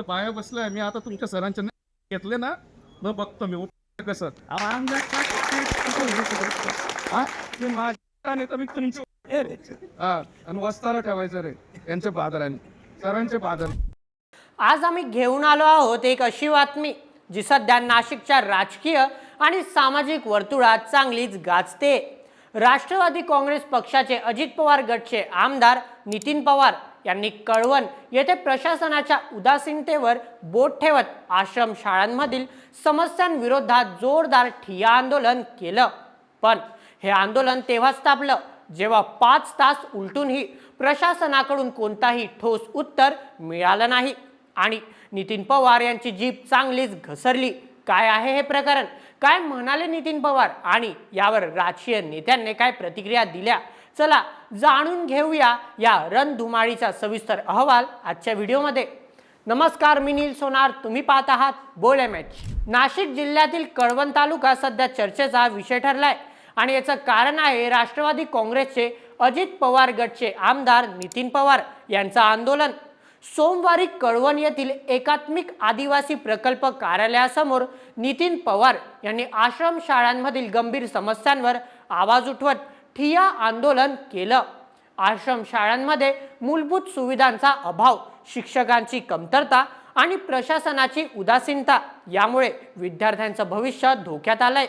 तर बाया बसलाय. मी आता तुमच्या सरांच्या घेतले ना? मग बघतो मी. कसं? वस्ताला ठेवायचं रे. यांच्या सरांचे आज आम्ही घेऊन आलो आहोत एक अशी बातमी जी सध्या नाशिकच्या राजकीय आणि सामाजिक वर्तुळात चांगलीच गाजते. राष्ट्रवादी काँग्रेस पक्षाचे अजित पवार गटचे आमदार नितीन पवार यांनी कळवण येथे प्रशासनाच्या उदासीनतेवर बोट ठेवत आश्रम शाळांमधील समस्यांविरोधात जोरदार ठिय्या आंदोलन केलं. पण हे आंदोलन तेव्हाच तापलं जेव्हा पाच तास उलटूनही प्रशासनाकडून कोणताही ठोस उत्तर मिळालं नाही आणि नितीन पवार यांची जीप चांगलीच घसरली. काय आहे हे प्रकरण? काय म्हणाले नितीन पवार? आणि यावर राजकीय नेत्यांनी काय प्रतिक्रिया दिल्या? चला जाणून घेऊया या रणधुमाळीचा सविस्तर अहवाल आजच्या व्हिडिओमध्ये. नमस्कार मी नील सोनार. तुम्ही पाहत आहात बोल मॅच नाशिक जिल्ह्यातील कळवण तालुका सध्या चर्चेचा विषय ठरलाय. आणि याचं कारण आहे राष्ट्रवादी काँग्रेसचे अजित पवार गटचे आमदार नितीन पवार यांचं आंदोलन. सोमवारी कळवण येथील एकात्मिक आदिवासी प्रकल्प कार्यालयासमोर नितीन पवार यांनी आश्रम शाळांमधील गंभीर समस्यांवर आवाज उठवत ठिया आंदोलन केलं. आश्रम शाळांमध्ये मूलभूत सुविधांचा अभाव शिक्षकांची कमतरता आणि प्रशासनाची उदासीनता यामुळे विद्यार्थ्यांचं भविष्य धोक्यात आलंय.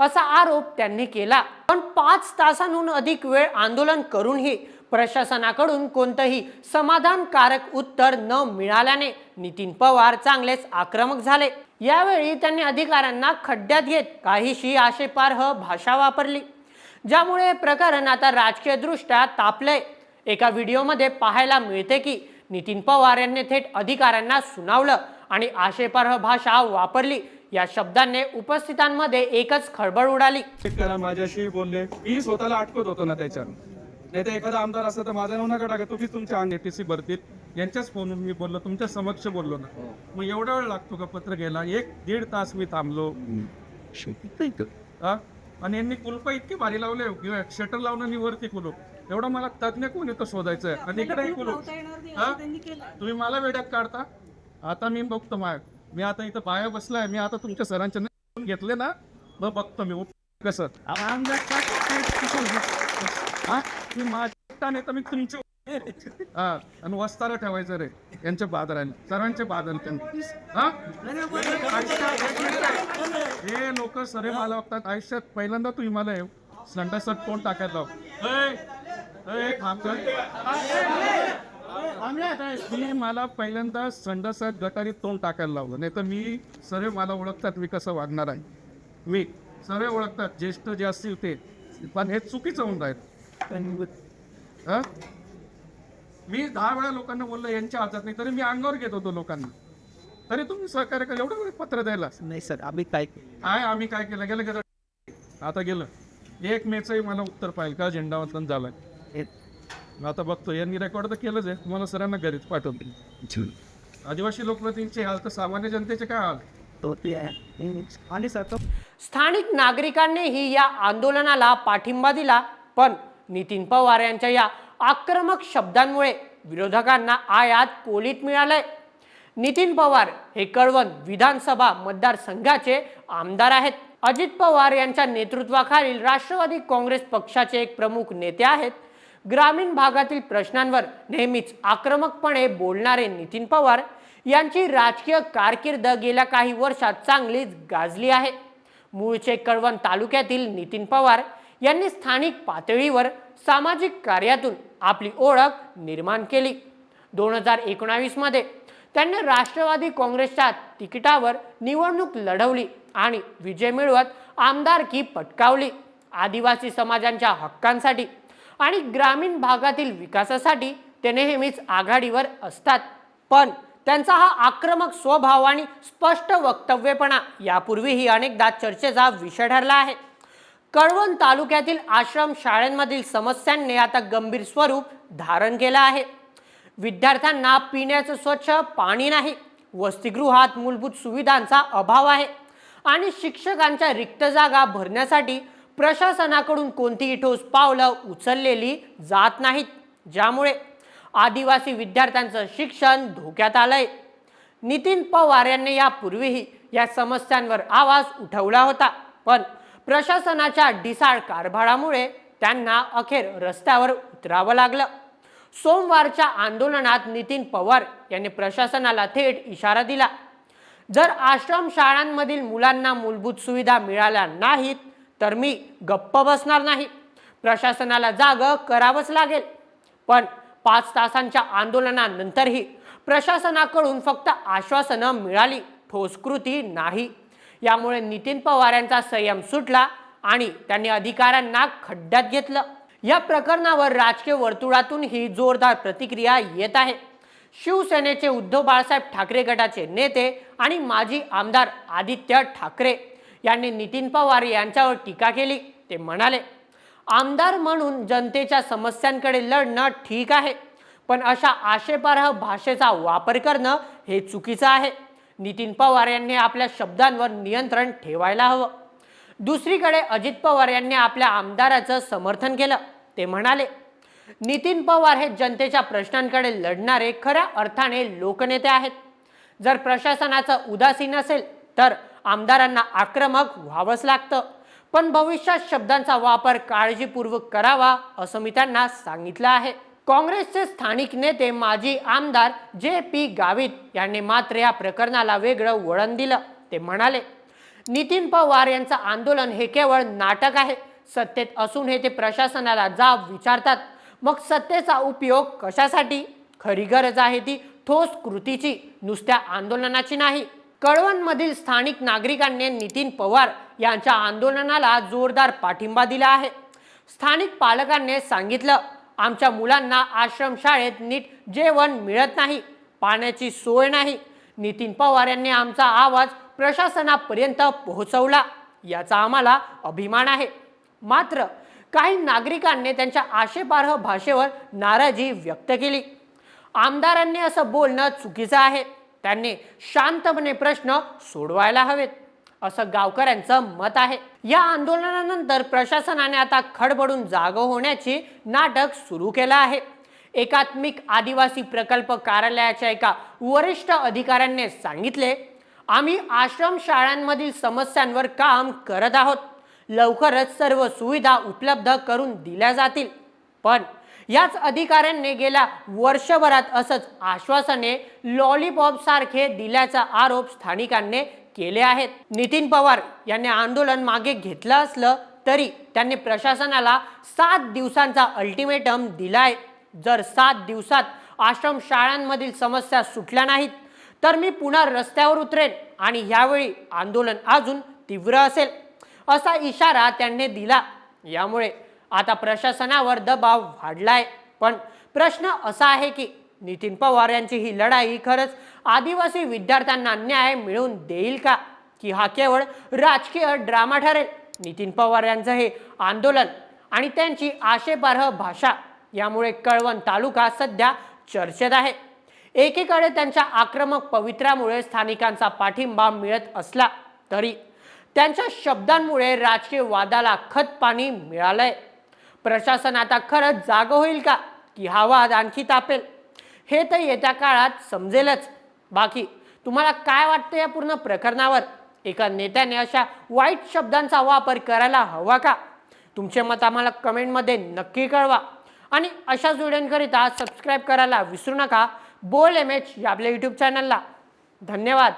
असा आरोप त्यांनी केला. पण पाच तासांहून अधिक वेळ आंदोलन करूनही प्रशासनाकडून कोणतंही समाधानकारक उत्तर न मिळाल्याने नितीन पवार चांगलेच आक्रमक झाले. यावेळी त्यांनी अधिकाऱ्यांना खड्ड्यात घेत काहीशी आशेपार्ह भाषा वापरली. ज्यामुळे हे प्रकरण आता राजकीय दृष्ट्या तापलंय. एका व्हिडिओमध्ये पाहायला मिळते की नितीन पवार यांनी थेट अधिकाऱ्यांना सुनावलं आणि आशेपार्ह भाषा वापरली. या शब्दांनी उपस्थितांमध्ये एकच खळबळ उडाली. करा माझ्याशी बोलले. मी स्वतःला अटकत होतो ना त्याच्यात नाही तर एखादा आमदार असता तर माझा नाव नका टाका. तुम्हीच तुमच्या अंग टीसी भरतील. यांच्याच फोनवर मी बोललो. तुमच्या समक्ष बोललो ना. मग एवढा वेळ लागतो का पत्र घ्यायला? एक दीड तास मी थांबलो. हा? आणि यांनी कुलपा इतके भारी लावले किंवा शटर लावणं आणि वरती कुलूप. एवढं मला तज्ञ कोण येतं शोधायचं? आहे आणि इकडे कुलूप. हा? तुम्ही मला वेड्यात काढता? आता मी बघतो माय मी आता इथं बाया बसलाय. मी आता तुमच्या सरांच्या घेतले ना मग बघतो मी. कसं? हा? माझ्या नाही तर मी तुमच्या हा आणि वस्ताला ठेवायचं रे यांच्या बाजाराने सरांचे बाजार त्यांनी. हा? हे लोक सरे मला बघतात आयुष्यात पहिल्यांदा तुम्ही मला संडा सट कोण टाकायला गं. तुम्ही मला पहिल्यांदा संडासात गटारीत तोंड टाकायला लावलं. नाही तर मी सरे मला ओळखतात मी कसं वागणार आहे? मी सरे ओळखतात ज्येष्ठ जे असतील ते. पण हे चुकीचं होऊन राहील. हा? मी दहा वेळा लोकांना बोललो यांच्या हातात नाही तरी मी अंगावर घेत होतो लोकांना. तरी तुम्ही सहकार्य केलं एवढं वेळ पत्र द्यायला नाही सर आम्ही काय काय आम्ही काय केलं? गेलं गेलं आता गेलं. एक मेचंही मला उत्तर पाहिजे का झेंडावतन झालंय. हे- आता बघतो यांनी रेकॉर्ड तर केलंच आहे. तुम्हाला सरांना घरीच पाठवतो. आदिवासी लोकप्रतिनिधीचे हाल तर सामान्य जनतेचे काय हाल? तो ते आहे. आणि सर तो स्थानिक नागरिकांनीही या आंदोलनाला पाठिंबा दिला पण नितीन पवार यांच्या या आक्रमक शब्दांमुळे विरोधकांना आयात कोलीत मिळालंय. नितीन पवार हे कळवण विधानसभा मतदारसंघाचे आमदार आहेत. अजित पवार यांच्या नेतृत्वाखालील राष्ट्रवादी काँग्रेस पक्षाचे एक प्रमुख नेते आहेत. ग्रामीण भागातील प्रश्नांवर नेहमीच आक्रमकपणे बोलणारे नितीन पवार यांची राजकीय कारकीर्द गेल्या काही वर्षात चांगलीच गाजली आहे. मूळचे कळवण तालुक्यातील नितीन पवार यांनी स्थानिक पातळीवर सामाजिक कार्यातून आपली ओळख निर्माण केली. दोन हजार एकोणावीसमध्ये त्यांनी राष्ट्रवादी काँग्रेसच्या तिकिटावर निवडणूक लढवली आणि विजय मिळवत आमदारकी पटकावली. आदिवासी समाजांच्या हक्कांसाठी आणि ग्रामीण भागातील विकासासाठी ते नेहमीच आघाडीवर असतात. पण त्यांचा हा आक्रमक स्वभाव आणि स्पष्ट वक्तव्यपणा यापूर्वीही अनेकदा चर्चेचा विषय ठरला आहे. कळवण तालुक्यातील आश्रम शाळांमधील समस्यांनी आता गंभीर स्वरूप धारण केलं आहे. विद्यार्थ्यांना पिण्याचं स्वच्छ पाणी नाही वसतिगृहात मूलभूत सुविधांचा अभाव आहे आणि शिक्षकांच्या रिक्त जागा भरण्यासाठी प्रशासनाकडून कोणतीही ठोस पावलं उचललेली जात नाहीत. ज्यामुळे आदिवासी विद्यार्थ्यांचं शिक्षण धोक्यात आलंय. नितीन पवार यांनी यापूर्वीही या समस्यांवर आवाज उठवला होता पण प्रशासनाच्या ढिसाळ कारभारामुळे त्यांना अखेर रस्त्यावर उतरावं लागलं. सोमवारच्या आंदोलनात नितीन पवार यांनी प्रशासनाला थेट इशारा दिला. जर आश्रम शाळांमधील मुलांना मूलभूत सुविधा मिळाल्या नाहीत तर मी गप्प बसणार नाही. प्रशासनाला जाग करावंच लागेल. पण पाच तासांच्या आंदोलनानंतरही प्रशासनाकडून फक्त आश्वासनं मिळाली ठोस कृती नाही. यामुळे नितीन पवार यांचा संयम सुटला आणि त्यांनी अधिकाऱ्यांना खड्ड्यात घेतलं. या प्रकरणावर राजकीय वर्तुळातून ही जोरदार प्रतिक्रिया येत आहे. शिवसेनेचे उद्धव बाळासाहेब ठाकरे गटाचे नेते आणि माजी आमदार आदित्य ठाकरे यांनी नितीन पवार यांच्यावर टीका केली. ते म्हणाले आमदार म्हणून जनतेच्या समस्यांकडे लढणं ठीक आहे पण अशा आशेपारह भाषेचा वापर करणं हे चुकीचं आहे. नितीन पवार यांनी आपल्या शब्दांवर नियंत्रण ठेवायला हवं. दुसरीकडे अजित पवार यांनी आपल्या आमदाराचं समर्थन केलं. ते म्हणाले नितीन पवार हे जनतेच्या प्रश्नांकडे लढणारे खऱ्या अर्थाने लोकनेते आहेत. जर प्रशासनाचं उदासीन असेल तर आमदारांना आक्रमक व्हावंच लागतं. पण भविष्यात शब्दांचा वापर काळजीपूर्वक करावा असं मी त्यांना सांगितलं आहे. काँग्रेसचे स्थानिक नेते माजी आमदार जे पी गावित यांनी मात्र या प्रकरणाला वेगळं वळण दिलं. ते म्हणाले नितीन पवार यांचं आंदोलन हे केवळ नाटक आहे. सत्तेत असून हे ते प्रशासनाला जाब विचारतात. मग सत्तेचा उपयोग कशासाठी? खरी गरज आहे ती ठोस कृतीची नुसत्या आंदोलनाची नाही. कळवणमधील स्थानिक नागरिकांनी नितीन पवार यांच्या आंदोलनाला जोरदार पाठिंबा दिला आहे. स्थानिक पालकांनी सांगितलं आमच्या मुलांना आश्रमशाळेत नीट जेवण मिळत नाही पाण्याची सोय नाही. नितीन पवार यांनी आमचा आवाज प्रशासनापर्यंत पोहोचवला. याचा आम्हाला अभिमान आहे. मात्र काही नागरिकांनी त्यांच्या आशेपार्ह भाषेवर नाराजी व्यक्त केली. आमदारांनी असं बोलणं चुकीचं आहे. त्यांनी शांतपणे प्रश्न सोडवायला हवेत. असं गावकऱ्यांचं मत आहे. या आंदोलनानंतर प्रशासनाने आता खडबडून जाग होण्याची नाटक सुरू केलं आहे. एकात्मिक आदिवासी प्रकल्प कार्यालयाच्या एका वरिष्ठ अधिकाऱ्यांनी सांगितले आम्ही आश्रम शाळांमधील समस्यांवर काम करत आहोत. लवकरच सर्व सुविधा उपलब्ध करून दिल्या जातील. पण याच अधिकाऱ्यांनी गेल्या वर्षभरात असंच आश्वासने लॉलीपॉप सारखे दिल्याचा आरोप स्थानिकांनी केले आहेत. नितीन पवार यांनी आंदोलन मागे घेतलं असलं तरी त्यांनी प्रशासनाला सात दिवसांचा अल्टिमेटम दिलाय जर सात दिवसात आश्रम शाळांमधील समस्या सुटल्या नाहीत तर मी पुन्हा रस्त्यावर उतरेन आणि यावेळी आंदोलन अजून तीव्र असेल असा इशारा त्यांनी दिला. यामुळे आता प्रशासनावर दबाव वाढलाय. पण प्रश्न असा आहे की नितीन पवार यांची ही लढाई खरंच आदिवासी विद्यार्थ्यांना न्याय मिळवून देईल का? की हा केवळ राजकीय ड्रामा ठरेल? नितीन पवार यांचं हे आंदोलन आणि त्यांची आशेपार्ह भाषा यामुळे कळवण तालुका सध्या चर्चेत आहे. एकीकडे त्यांच्या आक्रमक पवित्र्यामुळे स्थानिकांचा पाठिंबा मिळत असला तरी त्यांच्या शब्दांमुळे राजकीय वादाला खतपाणी मिळालंय. प्रशासन आता खरंच जाग होईल का? की हा वाद आणखी तापेल? हे तर येत्या काळात समजेलच. बाकी तुम्हाला काय वाटतं या पूर्ण प्रकरणावर? एका नेत्याने अशा वाईट शब्दांचा वापर करायला हवा का? तुमचे मत आम्हाला कमेंटमध्ये नक्की कळवा. आणि अशाच व्हिडिओंकरिता सबस्क्राईब करायला विसरू नका. बोल एम एच या आपल्या यूट्यूब चॅनलला धन्यवाद.